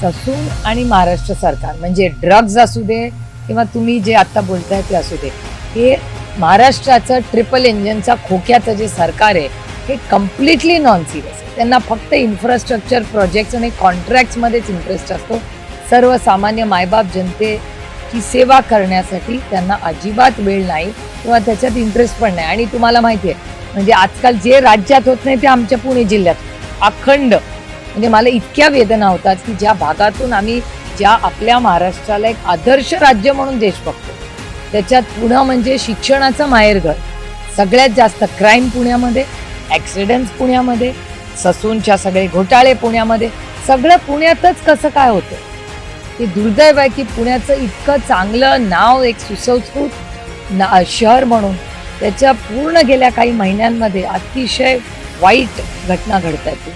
Sassoon आणि महाराष्ट्र सरकार म्हणजे ड्रग्ज असू दे किंवा तुम्ही जे आत्ता बोलताय ते असू दे हे महाराष्ट्राचं ट्रिपल इंजिनचा खोक्याचं जे सरकार आहे हे कम्प्लिटली नॉन सिरियस त्यांना फक्त इन्फ्रास्ट्रक्चर प्रोजेक्ट्स आणि कॉन्ट्रॅक्ट्समध्येच इंटरेस्ट असतो. सर्वसामान्य मायबाप जनतेची सेवा करण्यासाठी त्यांना अजिबात वेळ नाही किंवा त्याच्यात इंटरेस्ट पण नाही. आणि तुम्हाला माहिती आहे म्हणजे आजकाल जे राज्यात होत नाही ते आमच्या पुणे जिल्ह्यात. अखंड म्हणजे मला इतक्या वेदना होतात की ज्या भागातून आम्ही ज्या आपल्या महाराष्ट्राला एक आदर्श राज्य म्हणून देश बघतो त्याच्यात पुणं म्हणजे शिक्षणाचं माहेरघर. सगळ्यात जास्त क्राईम पुण्यामध्ये ॲक्सिडेंट्स पुण्यामध्ये ससूनच्या सगळे घोटाळे पुण्यामध्ये सगळं पुण्यातच कसं काय होतं? ते दुर्दैव आहे की पुण्याचं इतकं चांगलं नाव एक सुसंस्कृत ना शहर म्हणून त्याच्या पूर्ण गेल्या काही महिन्यांमध्ये अतिशय वाईट घटना घडत आहेत